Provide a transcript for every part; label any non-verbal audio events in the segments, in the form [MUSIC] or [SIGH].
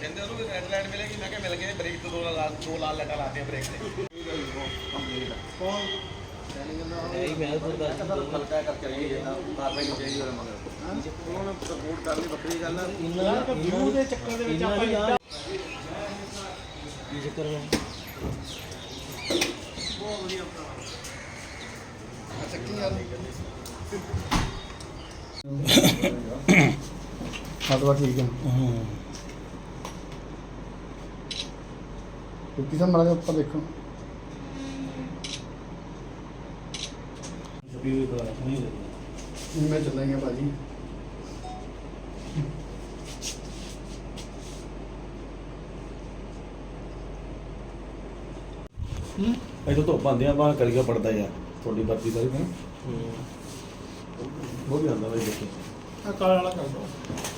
ਕਹਿੰਦੇ ਉਹਨੂੰ red light ਮਿਲੇਗੀ। ਮੈਂ ਕਿਹਾ ਮਿਲ ਗਈ ਬ੍ਰੇਕ ਤੋਂ ਦੋ ਲਾਲ ਦੋ ਲਾਲ ਲਾਈਟਾਂ ਲਾਤੀਆਂ ਬ੍ਰੇਕ ਤੇ। ਨਹੀਂ ਮੈਂ ਤਾਂ ਹਲਕਾ ਕਰ ਚਲੀ ਗਈ ਨਾ ਕਾਰਵਾਈ ਚਾਹੀਦੀ ਉਹਦੇ ਮਗਰ। ਉਹਨਾਂ ਨੇ ਸਪੋਰਟ ਕਰ ਲਈ ਵੱਖਰੀ ਗੱਲ ਆ। ਵਿਊ ਦੇ ਚੱਕਰ ਦੇ ਵਿੱਚ ਆਪਾਂ ਕੀ ਚੱਕਰ ਹੈ ਫਤਵਾ ਠੀਕ ਹੈ ਹਾਂ। ਕੁੱਤੀ ਸਾ ਮਾੜਾ ਜਿਹਾ ਉੱਪਰ ਦੇਖੋ। ਵੀਡੀਓ ਦਾ ਨਹੀਂ ਲੱਗਦਾ ਮੈਂ ਚੱਲਾਂ ਗਿਆ ਭਾਜੀ। ਇਹ ਤਾਂ ਧੁੱਪ ਆਉਂਦੀਆਂ ਬਾਹਰ ਕਰੀਗਾ ਪੜਦਾ ਯਾਰ ਤੁਹਾਡੀ ਬੱਤੀ ਦਾ ਵੀ ਨਾ ਉਹ ਵੀ ਆਉਂਦਾ ਬਾਈ ਦੇਖੋ। ਆ ਕਾਲਾ ਵਾਲਾ ਕਰ ਦੋ।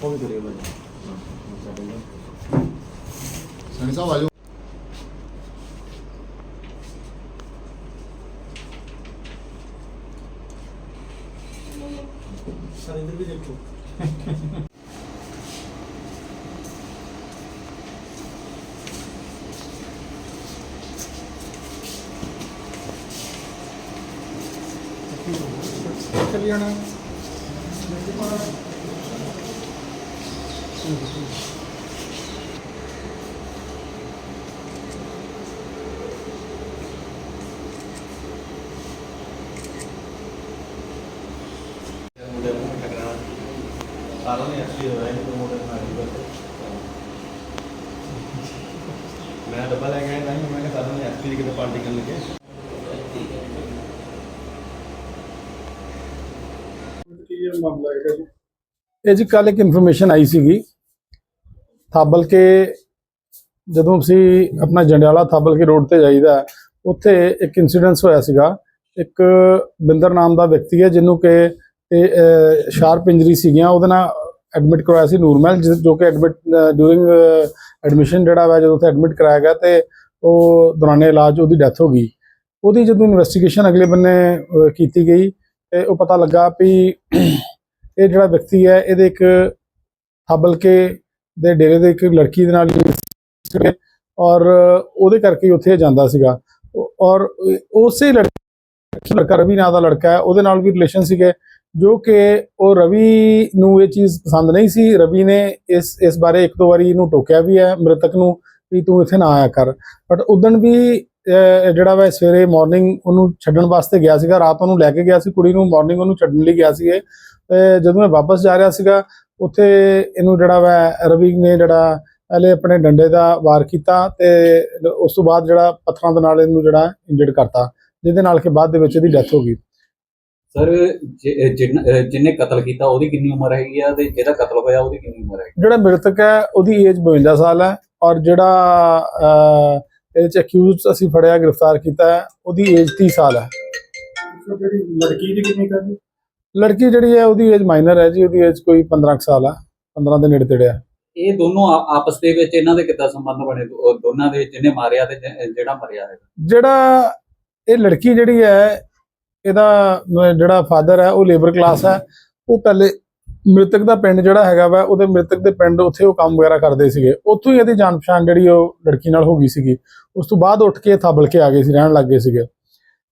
ਉਹ ਵੀ ਕਰੀਗਾ ਬਾਈ ਸਣੀ ਸਾਹਿਬ ਆਜੋ ਸਰ ਇਧਰ ਵੀ ਦੇਖੋ। ਚੱਲੀ ਜਾਣਾ ਸਾਰਾ ਐਕਚੁਅਲੀ ਹੋਇਆ ਇਹਨੂੰ ਪ੍ਰਮੋਟਰ ਨਾਲ ਹੀ ਮੈਂ ਡੱਬਾ ਲੈ ਕੇ ਆਇਆ ਤਾਂ ਹੀ ਮੈਂ ਕਿਹਾ ਸਾਰਾ ਐਕਚੁਅਲੀ ਕਿਤੇ ਪਾਰਟੀ ਕਰਨ ਲੱਗੇ ਇਹ ਜੀ ਕੱਲ ਇੱਕ ਇਨਫੋਰਮੇਸ਼ਨ ਆਈ ਸੀਗੀ। ਥਾਬਲ ਕੇ ਜਦੋਂ ਅਸੀਂ ਆਪਣਾ ਜੰਡਿਆਲਾ ਥਾਬਲ ਕੇ ਰੋਡ ਤੇ ਜਾਈਦਾ, ਉੱਥੇ ਇੱਕ ਇਨਸੀਡੈਂਸ ਹੋਇਆ ਸੀਗਾ। ਇੱਕ ਬਿੰਦਰ ਨਾਮ ਦਾ ਵਿਅਕਤੀ ਹੈ, ਜਿਹਨੂੰ ਕਿ ਇਹ ਸ਼ਾਰਪ ਇੰਜਰੀ ਸੀਗੀਆਂ। ਉਹਦੇ ਨਾਲ ਐਡਮਿਟ ਕਰਵਾਇਆ ਸੀ ਨੂਰਮਹਿਲ, ਜਿਸ- ਜੋ ਕਿ ਐਡਮਿਟ ਡਿਊਰਿੰਗ ਐਡਮਿਸ਼ਨ ਜਿਹੜਾ ਵਾ ਜਦੋਂ ਉੱਥੇ ਐਡਮਿਟ ਕਰਾਇਆ ਗਿਆ ਤੇ ਉਹ ਦੌਰਾਨੇ ਇਲਾਜ ਉਹਦੀ ਡੈਥ ਹੋ ਗਈ। ਉਹਦੀ ਜਦੋਂ ਇਨਵੈਸਟੀਗੇਸ਼ਨ ਅਗਲੇ ਬੰਨੇ ਕੀਤੀ ਗਈ ਤੇ ਉਹ ਪਤਾ ਲੱਗਾ ਵੀ [CLEARS THROAT] ਇਹ ਜਿਹੜਾ ਵਿਅਕਤੀ ਹੈ, ਇਹਦੇ ਇੱਕ ਹਬਲਕੇ ਦੇ ਡੇਰੇ ਦੇ ਇੱਕ ਲੜਕੀ ਦੇ ਨਾਲ ਸੀਗੇ ਔਰ ਉਹਦੇ ਕਰਕੇ ਉੱਥੇ ਜਾਂਦਾ ਸੀਗਾ। ਔਰ ਉਸੇ ਲੜਕੀ ਲੜਕਾ ਰਵੀ ਨਾਂ ਦਾ ਲੜਕਾ ਹੈ, ਉਹਦੇ ਨਾਲ ਵੀ ਰਿਲੇਸ਼ਨ ਸੀਗੇ। ਜੋ ਕਿ ਉਹ ਰਵੀ ਨੂੰ ਇਹ ਚੀਜ਼ ਪਸੰਦ ਨਹੀਂ ਸੀ। ਰਵੀ ਨੇ ਇਸ ਇਸ ਬਾਰੇ ਇੱਕ ਦੋ ਵਾਰੀ ਇਹਨੂੰ ਟੋਕਿਆ ਵੀ ਹੈ ਮ੍ਰਿਤਕ ਨੂੰ ਵੀ ਤੂੰ ਇੱਥੇ ਨਾ ਆਇਆ ਕਰ। ਬਟ ਉਦਣ ਵੀ ਜਿਹੜਾ ਵਾ ਸਵੇਰੇ ਮਾਰਨਿੰਗ ਉਹਨੂੰ ਛੱਡਣ ਵਾਸਤੇ ਗਿਆ ਸੀਗਾ। ਰਾਤ ਉਹਨੂੰ ਲੈ ਕੇ ਗਿਆ ਸੀ। ਕੁੜੀ ਨੂੰ ਮਾਰਨਿੰਗ ਉਹਨੂੰ ਛੱਡਣ ਲਈ ਗਿਆ ਸੀ ਇਹ। ਤੇ ਜਦੋਂ ਇਹ ਵਾਪਸ ਜਾ ਰਿਹਾ ਸੀਗਾ, ਉੱਥੇ ਇਹਨੂੰ ਜਿਹੜਾ ਵਾ ਰਵੀ ਨੇ ਜਿਹੜਾ ਪਹਿਲੇ ਆਪਣੇ ਡੰਡੇ ਦਾ ਵਾਰ ਕੀਤਾ ਤੇ ਉਸ ਤੋਂ ਬਾਅਦ ਜਿਹੜਾ ਪੱਥਰਾਂ ਦੇ ਨਾਲ ਇਹਨੂੰ ਜਿਹੜਾ ਇੰਜਰਡ ਕਰਤਾ, ਜਿਹਦੇ ਨਾਲ ਕਿ ਬਾਅਦ ਦੇ ਵਿੱਚ ਇਹਦੀ ਡੈਥ ਹੋ ਗਈ। ਸਰ ਜਿਹਨੇ ਕਤਲ ਕੀਤਾ ਉਹਦੀ ਕਿੰਨੀ ਉਮਰ ਹੈਗੀ ਆ ਤੇ ਜਿਹਦਾ ਕਤਲ ਹੋਇਆ ਉਹਦੀ ਕਿੰਨੀ ਉਮਰ ਹੈਗੀ? ਜਿਹੜਾ ਮ੍ਰਿਤਕ ਹੈ ਉਹਦੀ ਏਜ 52 ਸਾਲ ਹੈ ਔਰ ਜਿਹੜਾ ਇਹਦੇ ਚ ਅਕਿਊਜ਼ਡ ਅਸੀਂ ਫੜਿਆ ਗ੍ਰਿਫਤਾਰ ਕੀਤਾ ਹੈ ਉਹਦੀ ਏਜ 30 ਸਾਲ ਹੈ। ਜਿਹੜੀ ਲੜਕੀ ਦੀ ਕਿੰਨੀ ਕਰਦੀ ਲੜਕੀ ਜਿਹੜੀ ਹੈ ਉਹਦੀ ਏਜ ਮਾਈਨਰ ਹੈ ਜੀ ਉਹਦੀ ਏਜ ਕੋਈ 15 ਕੁ ਸਾਲ ਹੈ 15 ਦੇ ਨੇੜੇ ਤੇੜੇ ਹੈ। ਇਹ ਦੋਨੋਂ ਆਪਸ ਦੇ ਵਿੱਚ ਇਹਨਾਂ ਦੇ ਕਿੱਦਾਂ ਸੰਬੰਧ ਬਣੇ? ਦੋਨਾਂ ਦੇ ਜਿਹਨੇ ਮਾਰਿਆ ਤੇ ਜਿਹੜਾ ਮਰਿਆ ਹੈ ਜਿਹੜਾ ਇਹ ਲੜਕੀ ਜਿਹੜੀ ਹੈ ਇਹਦਾ ਜਿਹੜਾ ਫਾਦਰ ਹੈ, ਉਹ ਲੇਬਰ ਕਲਾਸ ਹੈ। ਉਹ ਪਹਿਲੇ ਮ੍ਰਿਤਕ ਦਾ ਪਿੰਡ ਜਿਹੜਾ ਹੈਗਾ ਵਾ, ਉਹਦੇ ਮ੍ਰਿਤਕ ਦੇ ਪਿੰਡ ਉੱਥੇ ਉਹ ਕੰਮ ਵਗੈਰਾ ਕਰਦੇ ਸੀਗੇ। ਉੱਥੋਂ ਹੀ ਇਹਦੀ ਜਾਣ ਪਛਾਣ ਜਿਹੜੀ ਉਹ ਲੜਕੀ ਨਾਲ ਹੋ ਗਈ ਸੀਗੀ। ਉਸ ਤੋਂ ਬਾਅਦ ਉੱਠ ਕੇ ਥਾਬਲ ਕੇ ਆ ਗਏ ਸੀ, ਰਹਿਣ ਲੱਗ ਗਏ ਸੀਗੇ।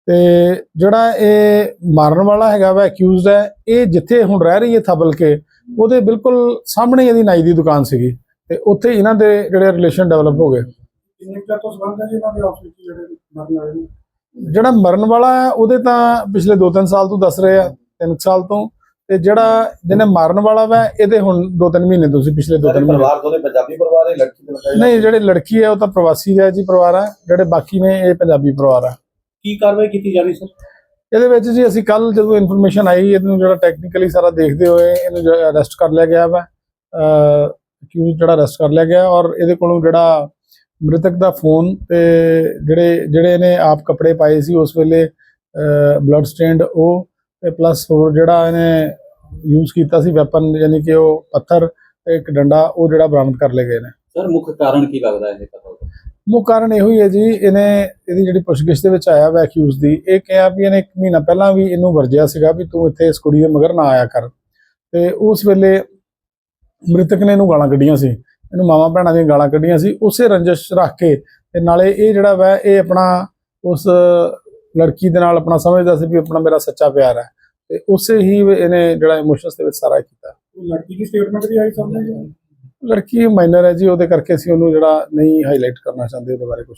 ਤੇ ਜਿਹੜਾ ਇਹ ਮਾਰਨ ਵਾਲਾ ਹੈਗਾ ਵਾ ਅਕਿਊਜ਼ਡ ਹੈ, ਇਹ ਜਿੱਥੇ ਹੁਣ ਰਹਿ ਰਹੀ ਹੈ ਥਾਬਲ ਕੇ, ਉਹਦੇ ਬਿਲਕੁਲ ਸਾਹਮਣੇ ਇਹਦੀ ਨਾਈ ਦੀ ਦੁਕਾਨ ਸੀਗੀ। ਤੇ ਉੱਥੇ ਇਹਨਾਂ ਦੇ ਜਿਹੜੇ ਰਿਲੇਸ਼ਨ ਡਿਵੈਲਪ ਹੋ ਗਏ। ਕਿੰਨੇ ਚਿਰ ਤੋਂ ਸੰਬੰਧ ਹੈ ਜੀ ਇਹਨਾਂ ਦੇ ਆਪਸ ਵਿੱਚ ਜਿਹੜੇ ਮਰਨ ਵਾਲੇ ਜਿਹੜਾ ਮਰਨ ਵਾਲਾ ਹੈ ਉਹਦੇ ਤਾਂ ਪਿਛਲੇ 2-3 ਸਾਲ ਤੋਂ ਦੱਸ ਰਹੇ ਆ 3 ਸਾਲ ਤੋਂ। ਤੇ ਜਿਹੜਾ ਜਿਹਨੇ ਮਾਰਨ ਵਾਲਾ ਵਾ ਇਹਦੇ ਹੁਣ 2-3 ਮਹੀਨੇ ਤੋਂ ਸੀ ਪਿਛਲੇ 2-3 ਮਹੀਨੇ। ਪਰਿਵਾਰ ਦੋਨੇ ਪੰਜਾਬੀ ਪਰਿਵਾਰ ਹੈ ਲੜਕੀ ਦੇ ਨਹੀਂ ਜਿਹੜੇ ਲੜਕੀ ਹੈ ਉਹ ਤਾਂ ਪ੍ਰਵਾਸੀ ਹੈ ਜੀ ਪਰਿਵਾਰ ਹੈ ਜਿਹੜੇ ਬਾਕੀ ਨੇ ਇਹ ਪੰਜਾਬੀ ਪਰਿਵਾਰ ਹੈ। ਕੀ ਕਾਰਵਾਈ ਕੀਤੀ ਜਾ ਰਹੀ ਸਰ? ਇਹਦੇ ਵਿੱਚ ਜੀ ਅਸੀਂ ਕੱਲ ਜਦੋਂ ਇਨਫੋਰਮੇਸ਼ਨ ਆਈ ਇਹਨੂੰ ਜਿਹੜਾ ਟੈਕਨੀਕਲੀ ਸਾਰਾ ਦੇਖਦੇ ਹੋਏ ਇਹਨੂੰ ਅਰੈਸਟ ਕਰ ਲਿਆ ਗਿਆ ਵਾ। ਅਕਿਊਜ਼ ਜਿਹੜਾ ਅਰੈਸਟ ਕਰ ਲਿਆ ਗਿਆ ਔਰ ਇਹਦੇ ਕੋਲੋਂ ਜਿਹੜਾ ਮ੍ਰਿਤਕ ਦਾ ਫੋਨ ਤੇ ਜਿਹੜੇ ਜਿਹੜੇ ਇਹਨੇ ਆਪ ਕੱਪੜੇ ਪਾਏ ਸੀ ਉਸ ਵੇਲੇ ਬਲੱਡ ਸਟੇਨਡ ਉਹ ਤੇ ਪਲੱਸ ਹੋਰ ਜਿਹੜਾ ਇਹਨੇ ਯੂਜ਼ ਕੀਤਾ ਸੀ ਵੈਪਨ ਯਾਨੀ ਕਿ ਉਹ ਪੱਥਰ ਤੇ ਇੱਕ ਡੰਡਾ ਉਹ ਜਿਹੜਾ ਬਰਾਮਦ ਕਰ ਲਏ ਗਏ ਨੇ। ਸਰ ਮੁੱਖ ਕਾਰਨ ਕੀ ਲੱਗਦਾ ਇਹ ਕਤਲ ਦਾ? ਮੁੱਖ ਕਾਰਨ ਇਹੋ ਹੀ ਹੈ ਜੀ ਇਹਨੇ ਇਹਦੀ ਜਿਹੜੀ ਪੁੱਛਗਿੱਛ ਦੇ ਵਿੱਚ ਆਇਆ ਵਾ ਅਕਿਊਜ਼ ਦੀ ਇਹ ਕਿਹਾ ਵੀ ਇਹਨੇ ਇੱਕ ਮਹੀਨਾ ਪਹਿਲਾਂ ਵੀ ਇਹਨੂੰ ਵਰਜਿਆ ਸੀਗਾ ਵੀ ਤੂੰ ਇੱਥੇ ਇਸ ਕੁੜੀ ਦੇ ਮਗਰ ਨਾ ਆਇਆ ਕਰ। ਤੇ ਉਸ ਵੇਲੇ ਮ੍ਰਿਤਕ ਨੇ ਇਹਨੂੰ ਗਾਲਾਂ ਕੱਢੀਆਂ ਸੀ। ਇਹਨੂੰ ਮਾਵਾਂ ਭੈਣਾਂ ਦੀਆਂ ਗਾਲਾਂ ਕੱਢੀਆਂ ਸੀ ਉਸੇ ਰੰਜਿਸ਼ ਰੱਖ ਕੇ ਤੇ ਨਾਲੇ ਇਹ ਜਿਹੜਾ ਵਾ ਇਹ ਆਪਣਾ ਉਸ ਲੜਕੀ ਦੇ ਨਾਲ ਆਪਣਾ ਸਮਝਦਾ ਸੀ ਵੀ ਆਪਣਾ ਮੇਰਾ ਸੱਚਾ ਪਿਆਰ ਹੈ ਤੇ ਉਸੇ ਹੀ ਇਹਨੇ ਜਿਹੜਾ ਇਮੋਸ਼ਨਸ ਦੇ ਵਿੱਚ ਸਾਰਾ ਕੀਤਾ। ਲੜਕੀ ਦੀ ਸਟੇਟਮੈਂਟ ਵੀ ਆਈ ਸਾਹਮਣੇ ਜੀ? ਲੜਕੀ ਮਾਈਨਰ ਹੈ ਜੀ ਉਹਦੇ ਕਰਕੇ ਅਸੀਂ ਉਹਨੂੰ ਜਿਹੜਾ ਨਹੀਂ ਹਾਈਲਾਈਟ ਕਰਨਾ ਚਾਹੁੰਦੇ ਉਹਦੇ ਬਾਰੇ ਕੁਝ